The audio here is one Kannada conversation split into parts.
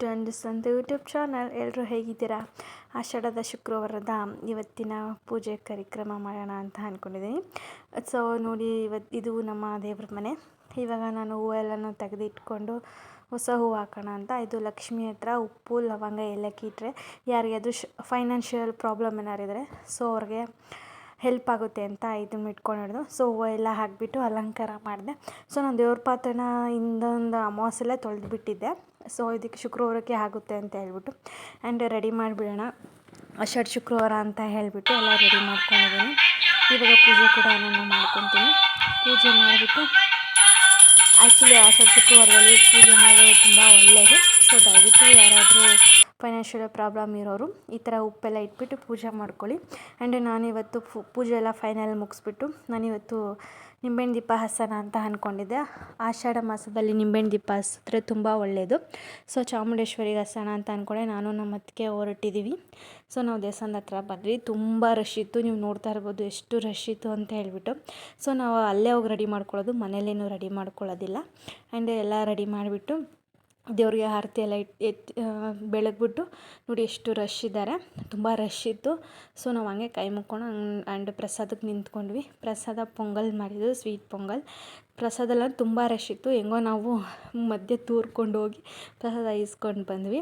ಟು ಅಂಡರ್ಸ್ಟ್ಯಾಂಡ್ ಯೂಟ್ಯೂಬ್ ಚಾನಲ್ ಎಲ್ಲರೂ ಹೇಗಿದ್ದೀರಾ? ಆಷಾಢದ ಶುಕ್ರವಾರದ ಇವತ್ತಿನ ಪೂಜೆ ಕಾರ್ಯಕ್ರಮ ಮಾಡೋಣ ಅಂತ ಅಂದ್ಕೊಂಡಿದ್ದೀನಿ ಸೊ ನೋಡಿ ಇವತ್ತು ಇದು ನಮ್ಮ ದೇವ್ರ ಮನೆ. ಇವಾಗ ನಾನು ಹೂವೆಲ್ಲನೂ ತೆಗೆದಿಟ್ಕೊಂಡು ಹೊಸ ಹೂವು ಹಾಕೋಣ ಅಂತ. ಇದು ಲಕ್ಷ್ಮಿ ಹತ್ರ ಉಪ್ಪು, ಲವಂಗ, ಏಲಕ್ಕಿ ಇಟ್ಟರೆ ಯಾರಿಗಾದ್ರೂ ಶ್ ಫೈನಾನ್ಷಿಯಲ್ ಪ್ರಾಬ್ಲಮ್ ಏನಾರಿದ್ರೆ ಸೊ ಅವ್ರಿಗೆ ಹೆಲ್ಪ್ ಆಗುತ್ತೆ ಅಂತ ಇದನ್ನ ಇಟ್ಕೊಂಡಿರೋದು. ಸೊ ಹೂವು ಎಲ್ಲ ಹಾಕಿಬಿಟ್ಟು ಅಲಂಕಾರ ಮಾಡಿದೆ. ಸೊ ನಾನು ದೇವ್ರ ಪಾತ್ರೆನ ಹಿಂದೊಂದು ಅಮಾವಾಸ್ಯೆಲ್ಲ ತೊಳೆದು ಬಿಟ್ಟಿದ್ದೆ ಸೊ ಇದಕ್ಕೆ ಶುಕ್ರವಾರಕ್ಕೆ ಆಗುತ್ತೆ ಅಂತ ಹೇಳ್ಬಿಟ್ಟು. ಆ್ಯಂಡ್ ರೆಡಿ ಮಾಡಿಬಿಡೋಣ. ಆಷಾಢ ಶುಕ್ರವಾರ ಅಂತ ಹೇಳಿಬಿಟ್ಟು ಎಲ್ಲ ರೆಡಿ ಮಾಡ್ಕೊಂಡಿದ್ದೀನಿ. ಇವಾಗ ಪೂಜೆ ಕೂಡ ನಾನು ಮಾಡ್ಕೊತೀನಿ. ಪೂಜೆ ಮಾಡಿಬಿಟ್ಟು ಆ್ಯಕ್ಚುಲಿ ಆಷಾಢ ಶುಕ್ರವಾರದಲ್ಲಿ ಪೂಜೆ ಮಾಡೋದು ತುಂಬ ಒಳ್ಳೆಯದು ಸೊ ದಯವಿಟ್ಟು ಯಾರಾದರೂ ಫೈನಾನ್ಷಿಯಲ್ ಪ್ರಾಬ್ಲಮ್ ಇರೋರು, ಈ ಥರ ಉಪ್ಪೆಲ್ಲ ಇಟ್ಬಿಟ್ಟು ಪೂಜೆ ಮಾಡ್ಕೊಳ್ಳಿ. ಆ್ಯಂಡ್ ನಾನಿವತ್ತು ಫು ಪೂಜೆ ಎಲ್ಲ ಫೈನಲ್ ಮುಗಿಸ್ಬಿಟ್ಟು ನಾನಿವತ್ತು ನಿಂಬೆಹಣ್ಣು ದೀಪ ಹಸನ ಅಂತ ಅಂದ್ಕೊಂಡಿದ್ದೆ ಆಷಾಢ ಮಾಸದಲ್ಲಿ ನಿಂಬೆಹಣ್ಣು ದೀಪ ಹಸಿದ್ರೆ ತುಂಬ ಒಳ್ಳೆಯದು ಸೊ ಚಾಮುಂಡೇಶ್ವರಿಗೆ ಹಸೋಣ ಅಂತ ಅಂದ್ಕೊಂಡೆ ನಾನು ನಮ್ಮ ಅತ್ತಿಗೆ ಹೊರಟಿದ್ದೀವಿ ಸೊ ನಾವು ದೇವಸ್ಥಾನದ ಹತ್ರ ಬಂದ್ವಿ. ತುಂಬ ರಶ್ ಇತ್ತು. ನೀವು ನೋಡ್ತಾ ಇರ್ಬೋದು ಎಷ್ಟು ರಶ್ ಇತ್ತು ಅಂತ ಹೇಳ್ಬಿಟ್ಟು. ಸೊ ನಾವು ಅಲ್ಲೇ ಹೋಗಿ ರೆಡಿ ಮಾಡ್ಕೊಳ್ಳೋದು, ಮನೇಲೇನು ರೆಡಿ ಮಾಡ್ಕೊಳ್ಳೋದಿಲ್ಲ. ಆ್ಯಂಡ್ ಎಲ್ಲ ರೆಡಿ ಮಾಡಿಬಿಟ್ಟು ದೇವ್ರಿಗೆ ಆರತಿ ಎಲ್ಲ ಇಟ್ಟು ಎತ್ತಿ ಬೆಳಗ್ಬಿಟ್ಟು ನೋಡಿ ಎಷ್ಟು ರಶ್ ಇದ್ದಾರೆ ತುಂಬ ರಶ್ ಇತ್ತು. ಸೊ ನಾವು ಹಂಗೆ ಕೈ ಮುಕ್ಕೊಂಡು ಆ್ಯಂಡ್ ಪ್ರಸಾದಕ್ಕೆ ನಿಂತ್ಕೊಂಡ್ವಿ. ಪ್ರಸಾದ ಪೊಂಗಲ್ ಮಾಡಿದ್ದು ಸ್ವೀಟ್ ಪೊಂಗಲ್. ಪ್ರಸಾದಲ್ಲ ತುಂಬ ರಶ್ ಇತ್ತು. ಹೆಂಗೋ ನಾವು ಮಧ್ಯೆ ತೂರ್ಕೊಂಡು ಹೋಗಿ ಪ್ರಸಾದ ಇಸ್ಕೊಂಡು ಬಂದ್ವಿ.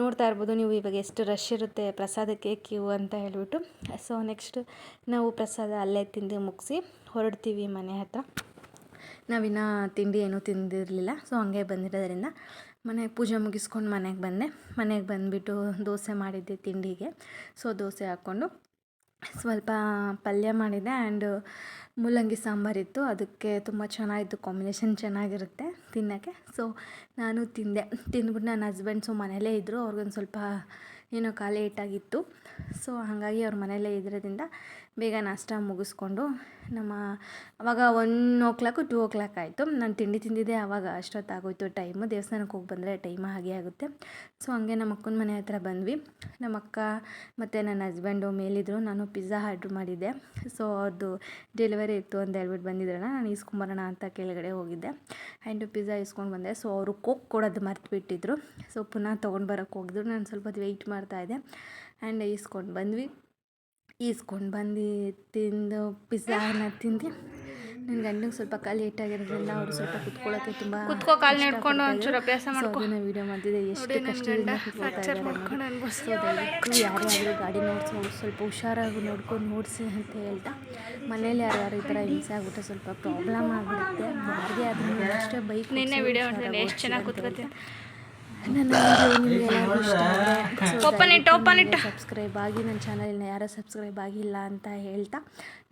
ನೋಡ್ತಾ ಇರ್ಬೋದು ನೀವು ಇವಾಗ ಎಷ್ಟು ರಶ್ ಇರುತ್ತೆ ಪ್ರಸಾದಕ್ಕೆ ಕ್ಯೂ ಅಂತ ಹೇಳ್ಬಿಟ್ಟು. ಸೊ ನೆಕ್ಸ್ಟ್ ನಾವು ಪ್ರಸಾದ ಅಲ್ಲೇ ತಿಂದು ಮುಗಿಸಿ ಹೊರಡ್ತೀವಿ ಮನೆ ಹತ್ರ. ನಾವಿನ್ನು ತಿಂಡಿ ಏನೂ ತಿಂದಿರಲಿಲ್ಲ. ಸೊ ಹಂಗೆ ಬಂದಿರೋದ್ರಿಂದ ಮನೆಗೆ ಪೂಜೆ ಮುಗಿಸ್ಕೊಂಡು ಮನೆಗೆ ಬಂದೆ. ಮನೆಗೆ ಬಂದುಬಿಟ್ಟು ದೋಸೆ ಮಾಡಿದ್ದೆ ತಿಂಡಿಗೆ. ಸೊ ದೋಸೆ ಹಾಕ್ಕೊಂಡು ಸ್ವಲ್ಪ ಪಲ್ಯ ಮಾಡಿದೆ ಆ್ಯಂಡ್ ಮೂಲಂಗಿ ಸಾಂಬಾರಿತ್ತು ಅದಕ್ಕೆ ತುಂಬ ಚೆನ್ನಾಗಿತ್ತು, ಕಾಂಬಿನೇಷನ್ ಚೆನ್ನಾಗಿರುತ್ತೆ ತಿನ್ನೋಕ್ಕೆ. ಸೊ ನಾನು ತಿಂದೆ. ತಿಂದ್ಬಿಟ್ಟು ನನ್ನ ಹಸ್ಬೆಂಡ್ಸು ಮನೇಲೇ ಇದ್ದರು ಅವ್ರಿಗೊಂದು ಸ್ವಲ್ಪ ಏನೋ ಖಾಲಿ ಏಟಾಗಿತ್ತು ಸೊ ಹಾಗಾಗಿ ಅವ್ರ ಮನೆಯಲ್ಲೇ ಇದ್ದಿರೋದ್ರಿಂದ ಬೇಗ ನಾಷ್ಟ ಮುಗಿಸ್ಕೊಂಡು ನಮ್ಮ ಅವಾಗ one o'clock two o'clock ಆಯಿತು. ನಾನು ತಿಂಡಿ ತಿಂದಿದ್ದೆ ಆವಾಗ ಅಷ್ಟೊತ್ತಾಗೋಯ್ತು ಟೈಮು ದೇವಸ್ಥಾನಕ್ಕೆ ಹೋಗಿ ಬಂದರೆ ಟೈಮ್ ಹಾಗೆ ಆಗುತ್ತೆ. ಸೊ ಹಂಗೆ ನಮ್ಮ ಅಕ್ಕನ ಮನೆ ಹತ್ರ ಬಂದ್ವಿ. ನಮ್ಮ ಅಕ್ಕ ಮತ್ತು ನನ್ನ ಹಸ್ಬೆಂಡು ಮೇಲಿದ್ರು. ನಾನು ಪಿಜ್ಜಾ ಆರ್ಡ್ರ್ ಮಾಡಿದ್ದೆ. ಸೊ ಅವ್ರದ್ದು ಡೆಲಿವರಿ ಇತ್ತು ಅಂತ ಹೇಳ್ಬಿಟ್ಟು ಬಂದಿದ್ರಲ್ಲ, ನಾನು ಇಸ್ಕೊಂಬರೋಣ ಅಂತ ಕೆಳಗಡೆ ಹೋಗಿದ್ದೆ. ಆ್ಯಂಡ್ ಪಿಜ್ಜಾ ಇಸ್ಕೊಂಡು ಬಂದೆ. ಸೊ ಅವರು ಕೋಕ್ ಕೊಡೋದು ಮರ್ತುಬಿಟ್ಟಿದ್ರು. ಸೊ ಪುನಃ ತೊಗೊಂಡು ಬರೋಕ್ಕೆ ಹೋಗಿದ್ರು. ನಾನು ಸ್ವಲ್ಪ ವೆಯ್ಟ್ ಮಾಡ್ತಾಯಿದ್ದೆ ಆ್ಯಂಡ್ ಈಸ್ಕೊಂಡು ಬಂದ್ವಿ. ಈಸ್ಕೊಂಡು ಬಂದು ತಿಂದು ಪಿಜ್ಜಾನ ತಿಂದು ನನ್ನ ಗಂಡಂಗೆ ಸ್ವಲ್ಪ ಕಾಲು ಏಟಾಗಿರೋದ್ರಿಂದ ಅವರು ಸ್ವಲ್ಪ ಕುತ್ಕೊಳ್ಳೋಕ್ಕೆ ತುಂಬ ಕುತ್ಕೋ ಕಾಲು ನಡ್ಕೊಂಡು ಒಂಚೂರು ಅಭ್ಯಾಸ ಮಾಡ್ಕೊ. ವಿಡಿಯೋ ಮಾಡ್ತಿದ್ದೆ. ಎಷ್ಟು ಕಷ್ಟದಿಂದ. ಸೊ ದಯವಿಟ್ಟು ಯಾರ್ಯಾರು ಗಾಡಿ ನೋಡ್ಸೋ ಸ್ವಲ್ಪ ಹುಷಾರಾಗಿ ನೋಡ್ಕೊಂಡು ನೋಡಿಸಿ ಅಂತ ಹೇಳ್ತಾ ಮನೇಲಿ ಯಾರ್ಯಾರು ಈ ಥರ ಹಿಂಸೆ ಆಗ್ಬಿಟ್ಟು ಸ್ವಲ್ಪ ಪ್ರಾಬ್ಲಮ್ ಆಗಿಬಿಡುತ್ತೆ. ಯಾರಿಗೆ ಆದ್ರೂ ಅಷ್ಟೇ ಬೈಕ್ ನಿನ್ನೆ ವೀಡಿಯೋ ಎಷ್ಟು ಚೆನ್ನಾಗಿ ಕುತ್ಕೋತೀನಿ. ನನ್ನ ವಿಡಿಯೋ ನಿಮ್ಗೆ ಇಷ್ಟ ಆದರೆ ಓಪನ್ ಇಟ್ಟು ಓಪನ್ ಇಟ್ಟು. ಸಬ್ಸ್ಕ್ರೈಬ್ ಆಗಿ ನನ್ನ ಚಾನಲ್ನ ಯಾರೋ ಸಬ್ಸ್ಕ್ರೈಬ್ ಆಗಿಲ್ಲ ಅಂತ ಹೇಳ್ತಾ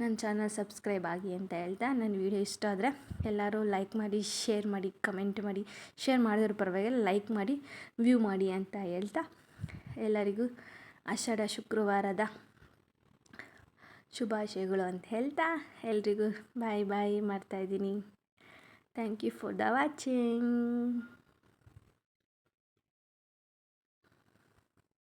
ನನ್ನ ಚಾನಲ್ ಸಬ್ಸ್ಕ್ರೈಬ್ ಆಗಿ ಅಂತ ಹೇಳ್ತಾ ನನ್ನ ವಿಡಿಯೋ ಇಷ್ಟ ಆದರೆ ಎಲ್ಲರೂ ಲೈಕ್ ಮಾಡಿ ಶೇರ್ ಮಾಡಿ ಕಮೆಂಟ್ ಮಾಡಿ ಶೇರ್ ಮಾಡಿದ್ರ ಪರವಾಗಿಲ್ಲ ಲೈಕ್ ಮಾಡಿ ವ್ಯೂ ಮಾಡಿ ಅಂತ ಹೇಳ್ತಾ ಎಲ್ಲರಿಗೂ ಆಷಾಢ ಶುಕ್ರವಾರದ ಶುಭಾಶಯಗಳು ಅಂತ ಹೇಳ್ತಾ ಎಲ್ರಿಗೂ ಬಾಯ್ ಬಾಯ್ ಮಾಡ್ತಾಯಿದ್ದೀನಿ thank you for the watching